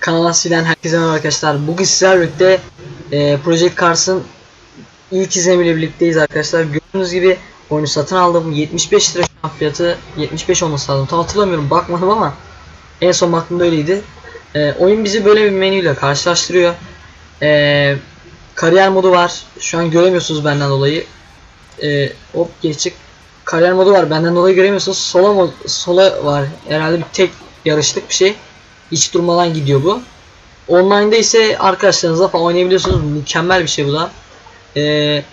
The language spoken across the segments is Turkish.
Kanal Asfi'den herkese merhaba arkadaşlar. Bugün sizlerle birlikte e, Project Cars'ın ilk izlemiyle birlikteyiz arkadaşlar. Gördüğünüz gibi oyunu satın aldım. 75 lira şu an fiyatı. 75 olması lazım. Tam hatırlamıyorum bakmadım ama en son baktığımda öyleydi. E, oyun bizi böyle bir menüyle karşılaştırıyor. E, kariyer modu var. Şu an göremiyorsunuz benden dolayı. E, hop geçik. Kariyer modu var. Benden dolayı göremiyorsunuz. Sola mod, sola var. Herhalde bir tek yarışlık bir şey. Hiç durmadan gidiyor bu. Online'da ise arkadaşlarınızla falan oynayabiliyorsunuz. Mükemmel bir şey bu da. Ee,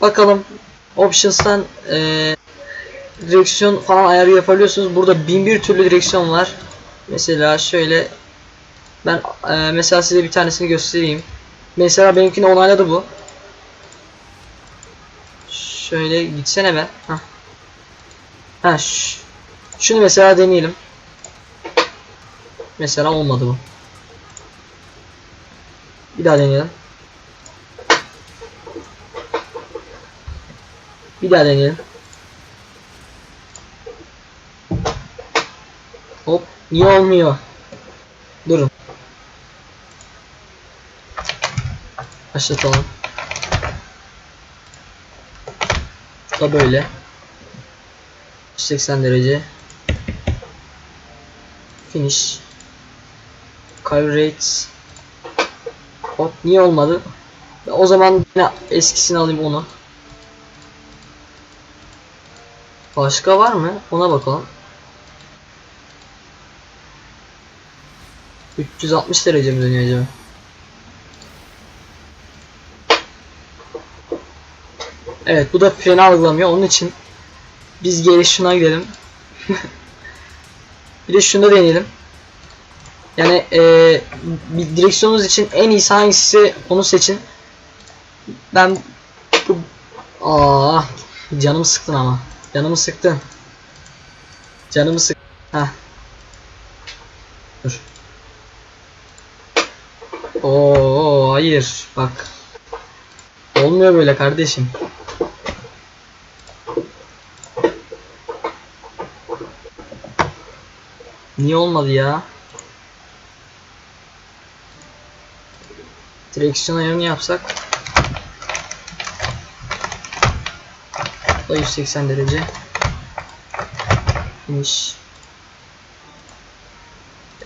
bakalım Options'tan ee, direksiyon falan ayarı yapabiliyorsunuz. Burada bin bir türlü direksiyon var. Mesela şöyle ben ee, mesela size bir tanesini göstereyim. Mesela benimkini onayladı bu. Şöyle gitsene be. Hah. Ha, şunu mesela deneyelim. Mesela olmadı bu. Bir daha deneyelim. Bir daha deneyelim. Hop. Niye olmuyor? Durun. Başlatalım. Da böyle. 180 derece. Finish. Carry rates. Hop niye olmadı? O zaman yine eskisini alayım onu. Başka var mı? Ona bakalım. 360 derece mi dönüyor acaba? Evet bu da freni algılamıyor. Onun için biz geri şuna gidelim. bir de şunu da deneyelim. Yani eee bir direksiyonunuz için en iyisi hangisi onu seçin. Ben bu Aa, canımı sıktın ama. Canımı sıktın. Canımı sık. Ha. Dur. Oo, hayır. Bak. Olmuyor böyle kardeşim. Niye olmadı ya? Direksiyon ayarını yapsak. Da 180 derece. Finish.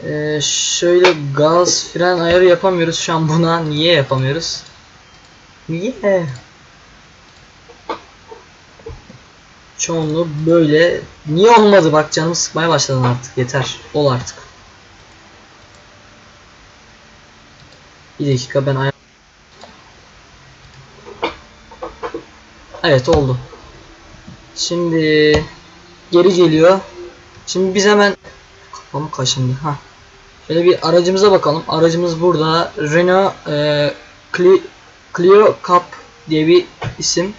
Ee, şöyle gaz fren ayarı yapamıyoruz şu an buna. Niye yapamıyoruz? Niye? Çoğunluğu böyle. Niye olmadı? Bak canımı sıkmaya başladın artık. Yeter. Ol artık. Bir dakika ben ayar... Evet oldu. Şimdi geri geliyor. Şimdi biz hemen kafam kaşındı. Ha. Şöyle bir aracımıza bakalım. Aracımız burada. Renault e, Cle- Clio Cup diye bir isim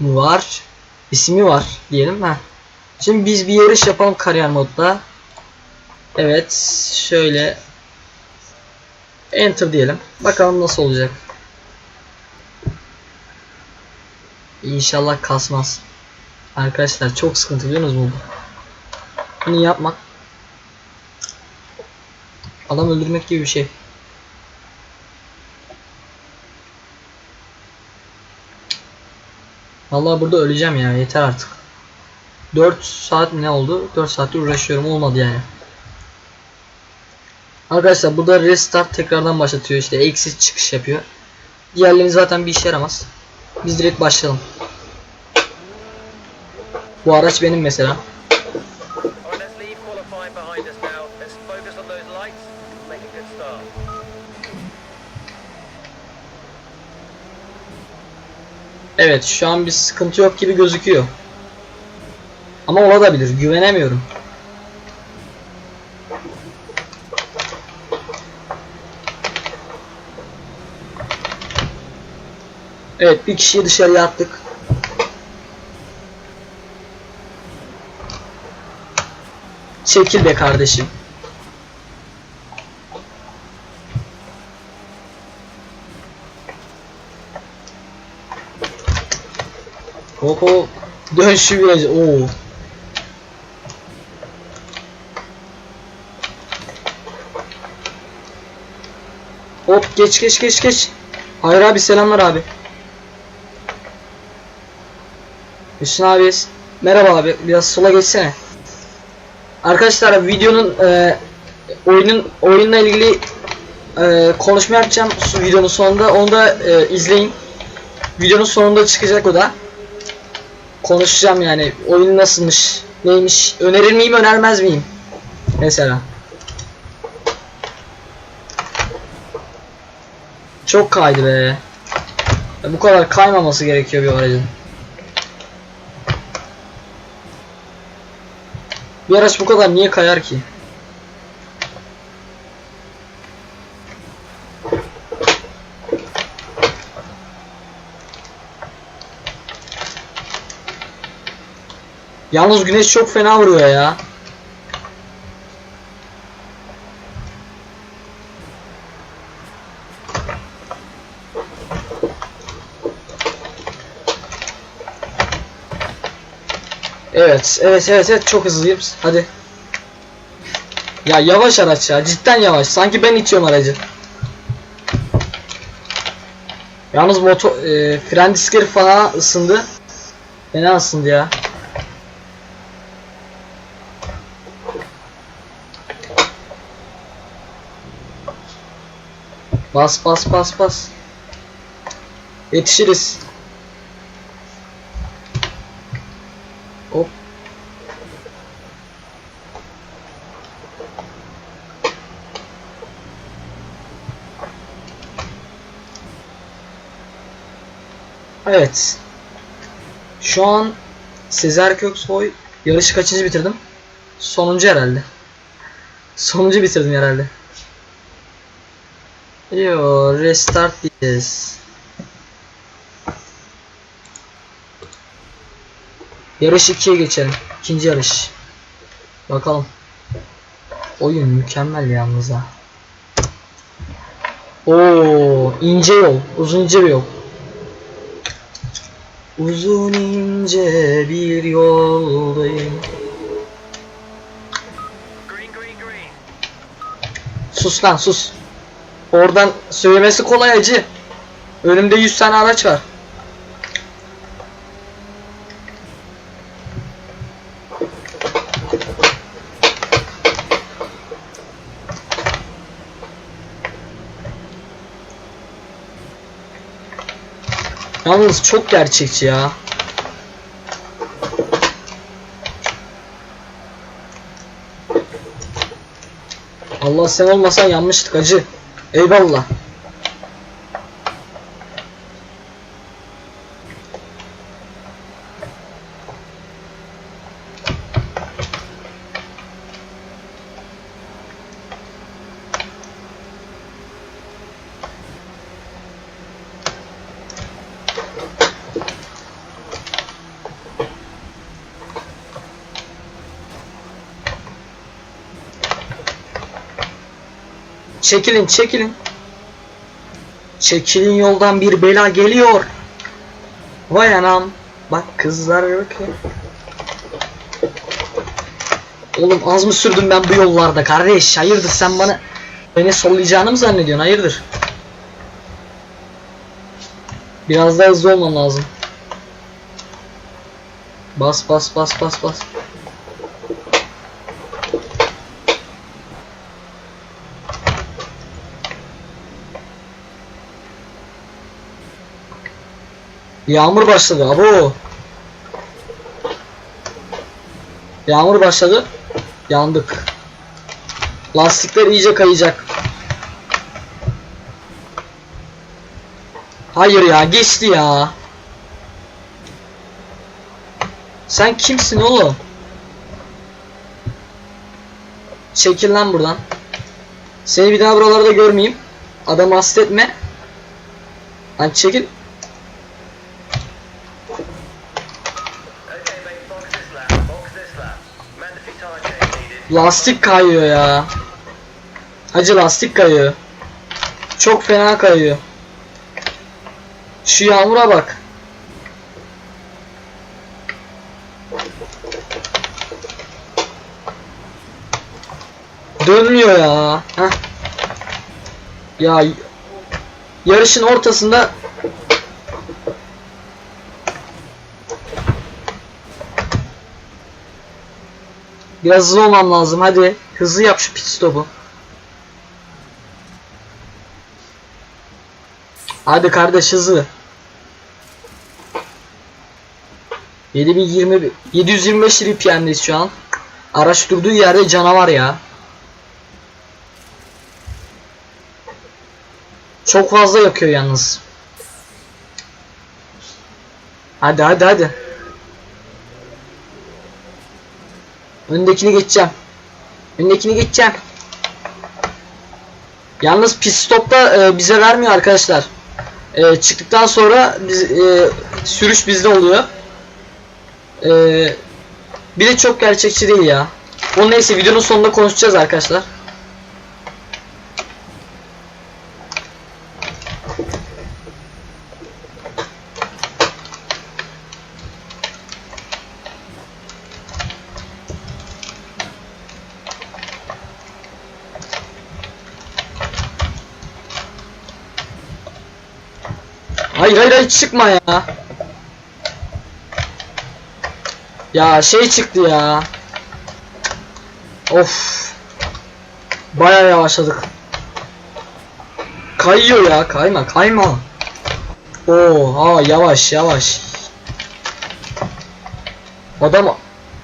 var. İsmi var diyelim. Ha. Şimdi biz bir yarış yapalım kariyer modda. Evet. Şöyle Enter diyelim. Bakalım nasıl olacak. İnşallah kasmaz. Arkadaşlar çok sıkıntı biliyorsunuz mu? Bunu yapmak adam öldürmek gibi bir şey. Vallahi burada öleceğim ya yeter artık. 4 saat ne oldu? 4 saattir uğraşıyorum olmadı yani. Arkadaşlar burada restart tekrardan başlatıyor işte eksi çıkış yapıyor. Diğerleri zaten bir işe yaramaz. Biz direkt başlayalım. Bu araç benim mesela. Evet şu an bir sıkıntı yok gibi gözüküyor. Ama olabilir güvenemiyorum. Evet bir kişiyi dışarıya attık. Çekil be kardeşim. Hop hop. Dön şu virajı. Oo. Hop geç geç geç geç. Hayır abi selamlar abi. Hüsnü abi. Merhaba abi. Biraz sola geçsene. Arkadaşlar videonun e, oyunun oyunla ilgili e, konuşma yapacağım videonun sonunda. Onu da e, izleyin. Videonun sonunda çıkacak o da. Konuşacağım yani. Oyun nasılmış? Neymiş? Önerir miyim, önermez miyim? Mesela. Çok kaydı be. Bu kadar kaymaması gerekiyor bir aracın. Bir araç bu kadar niye kayar ki? Yalnız güneş çok fena vuruyor ya. Evet, evet, evet, evet çok hızlıyım. Hadi. Ya yavaş araç ya, cidden yavaş. Sanki ben itiyorum aracı. Yalnız motor e, fren diskleri falan ısındı. Fena ısındı ya. Bas bas bas bas. Yetişiriz. Hop. Evet. Şu an Sezer Köksoy yarışı kaçıncı bitirdim? Sonuncu herhalde. Sonuncu bitirdim herhalde. Yo, restart diyeceğiz. Yarış 2'ye geçelim. İkinci yarış. Bakalım. Oyun mükemmel yalnız ha. Oo, ince yol. Uzun ince bir yol. Uzun ince bir yoldayım. Sus lan sus. Oradan söylemesi kolay acı. Önümde 100 tane araç var. Yalnız çok gerçekçi ya. Allah sen olmasan yanmıştık acı. Eyvallah. Çekilin çekilin. Çekilin yoldan bir bela geliyor. Vay anam. Bak kızlar yok ya. Oğlum az mı sürdüm ben bu yollarda kardeş? Hayırdır sen bana beni sollayacağını mı zannediyorsun? Hayırdır? Biraz daha hızlı olman lazım. Bas bas bas bas bas. Yağmur başladı abo. Yağmur başladı. Yandık. Lastikler iyice kayacak. Hayır ya geçti ya. Sen kimsin oğlum? Çekil lan buradan. Seni bir daha buralarda görmeyeyim. Adamı hasretme. Lan çekil. Lastik kayıyor ya. Hacı lastik kayıyor. Çok fena kayıyor. Şu yağmura bak. Dönmüyor ya. Heh. Ya yarışın ortasında Biraz hızlı olmam lazım hadi. Hızlı yap şu pit stopu. Hadi kardeş hızlı. 7020 725 RPM'deyiz şu an. Araç durduğu yerde canavar ya. Çok fazla yakıyor yalnız. Hadi hadi hadi. Öndekini geçeceğim. Öndekini geçeceğim. Yalnız pit stopta e, bize vermiyor arkadaşlar. E, çıktıktan sonra biz, e, sürüş bizde oluyor. E, bir de çok gerçekçi değil ya. Onu neyse videonun sonunda konuşacağız arkadaşlar. Hayır hayır hayır çıkma ya. Ya şey çıktı ya. Of. Bayağı yavaşladık. Kayıyor ya kayma kayma. Oo ha yavaş yavaş. Adam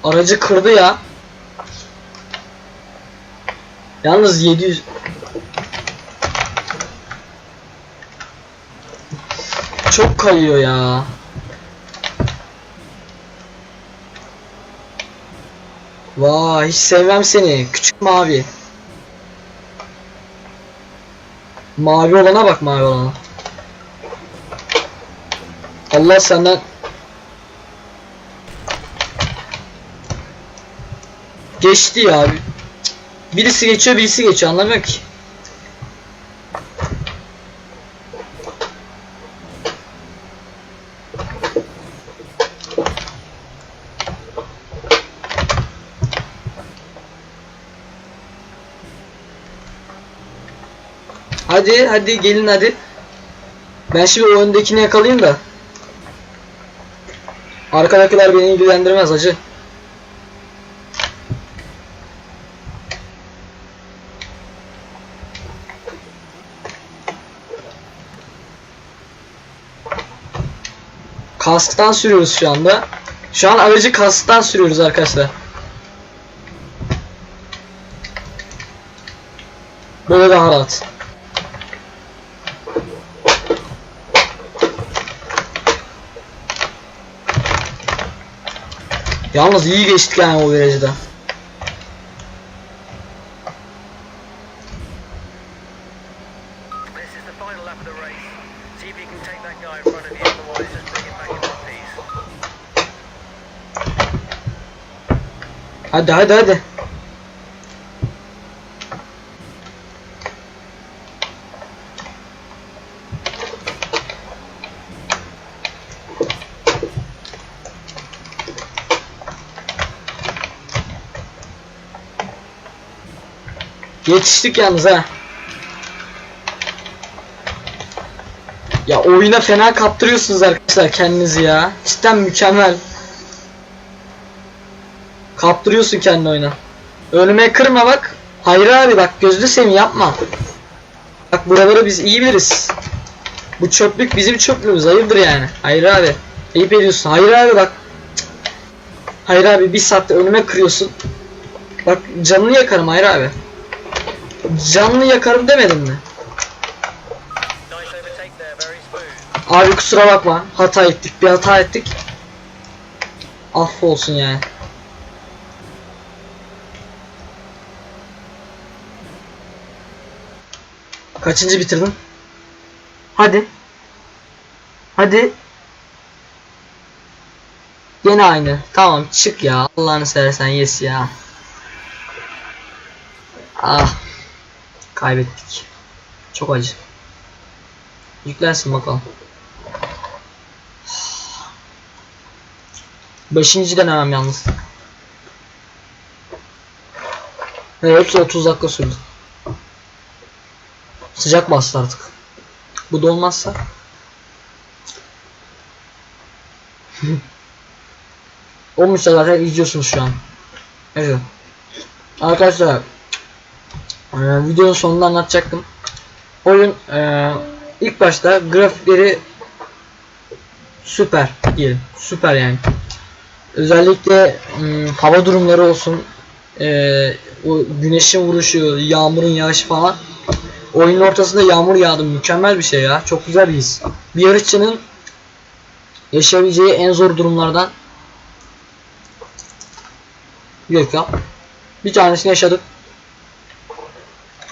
aracı kırdı ya. Yalnız 700 Çok kayıyor ya. Vay hiç sevmem seni küçük mavi. Mavi olana bak mavi olana. Allah senden Geçti ya. Birisi geçiyor birisi geçiyor anlamıyorum ki. Hadi hadi gelin hadi. Ben şimdi o öndekini yakalayayım da. Arkadakiler beni ilgilendirmez acı. Kasktan sürüyoruz şu anda. Şu an aracı kasktan sürüyoruz arkadaşlar. Böyle daha rahat. Just bring it back in one piece. Hadi hadi hadi. Yetiştik yalnız ha. Ya oyuna fena kaptırıyorsunuz arkadaşlar kendinizi ya. Cidden mükemmel. Kaptırıyorsun kendini oyuna. Önüme kırma bak. Hayır abi bak gözlü seveyim yapma. Bak buraları biz iyi biliriz. Bu çöplük bizim çöplüğümüz hayırdır yani. Hayır abi. Ayıp ediyorsun. Hayır abi bak. Hayır abi bir saatte önüme kırıyorsun. Bak canını yakarım hayır abi. Canını yakarım demedim mi? Abi kusura bakma. Hata ettik. Bir hata ettik. Affolsun yani. Kaçıncı bitirdin? Hadi. Hadi. Yine aynı. Tamam çık ya. Allah'ını seversen yes ya. Ah. Kaybettik. Çok acı. Yüklensin bakalım. Beşinci denemem yalnız. Evet hepsi 30 dakika sürdü. Sıcak bastı artık. Bu da olmazsa. Olmuşsa zaten izliyorsunuz şu an. Evet. Arkadaşlar e, videonun sonunda anlatacaktım. Oyun e, ilk başta grafikleri süper diyelim. Süper yani. Özellikle m, hava durumları olsun. e, o güneşin vuruşu, yağmurun yağışı falan. Oyunun ortasında yağmur yağdı. Mükemmel bir şey ya. Çok güzel bir his. Bir yarışçının yaşayabileceği en zor durumlardan bir dakika. Bir tanesini yaşadık.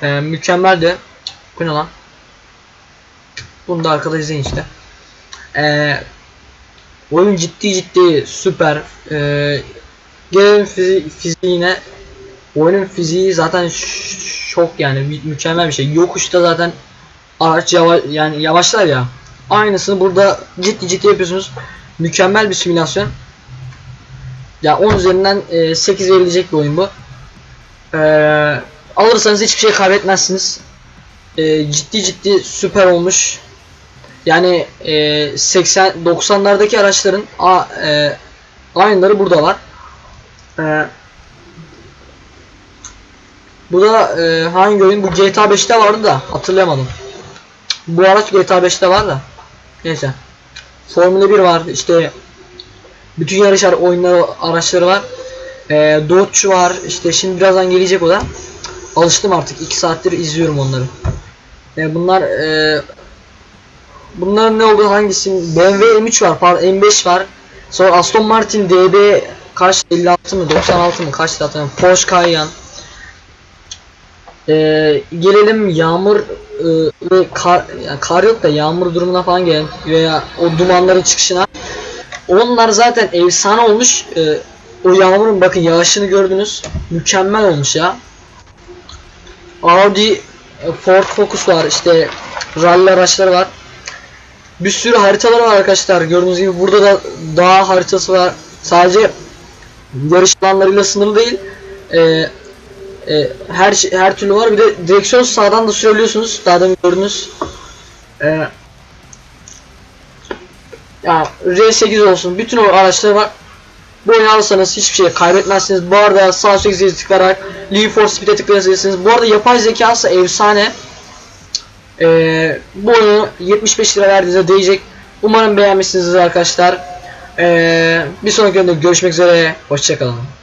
Ee, mükemmeldi. Bu ne lan? Bunu da arkada izleyin işte. Ee, oyun ciddi ciddi süper. Ee, gelelim fizi fiziğine. Oyunun fiziği zaten şok yani mü- mükemmel bir şey. Yokuşta zaten araç yavaş yani yavaşlar ya. Aynısını burada ciddi ciddi yapıyorsunuz. Mükemmel bir simülasyon. Ya 10 üzerinden e, 8 verilecek bir oyun bu. E, alırsanız hiçbir şey kaybetmezsiniz. E, ciddi ciddi süper olmuş. Yani e, 80 90'lardaki araçların a, e, aynıları burada var. E, bu da e, hangi oyun? Bu GTA 5'te vardı da hatırlayamadım. Bu araç GTA 5'te var da. Neyse. Formula 1 var. işte bütün yarış ar- oyunları araçları var. E, Dodge var. işte şimdi birazdan gelecek o da. Alıştım artık. 2 saattir izliyorum onları. E, bunlar e, bunların ne olduğu hangisi? BMW M3 var. Pardon M5 var. Sonra Aston Martin DB kaç 56 mı 96 mı kaç hatırlamıyorum. Porsche Cayenne. Ee, gelelim yağmur e, ve kar, yani kar yok da yağmur durumuna falan gelelim veya o dumanların çıkışına. Onlar zaten efsane olmuş. Ee, o yağmurun bakın yağışını gördünüz. Mükemmel olmuş ya. Audi e, Ford Focus var işte rally araçları var. Bir sürü haritalar var arkadaşlar. Gördüğünüz gibi burada da dağ haritası var. Sadece yarış alanlarıyla sınırlı değil. Ee, e, her şey, her türlü var. Bir de direksiyon sağdan da sürebiliyorsunuz. Daha demin gördünüz. E, ya R8 olsun. Bütün o araçlar var. Bu oyunu alırsanız hiçbir şey kaybetmezsiniz. Bu arada sağ 8'e tıklayarak Leave for Speed'e tıklayabilirsiniz. Bu arada yapay zekası efsane. E, bu oyunu 75 lira verdiğinizde değecek. Umarım beğenmişsinizdir arkadaşlar. E, bir sonraki videoda görüşmek üzere. Hoşçakalın.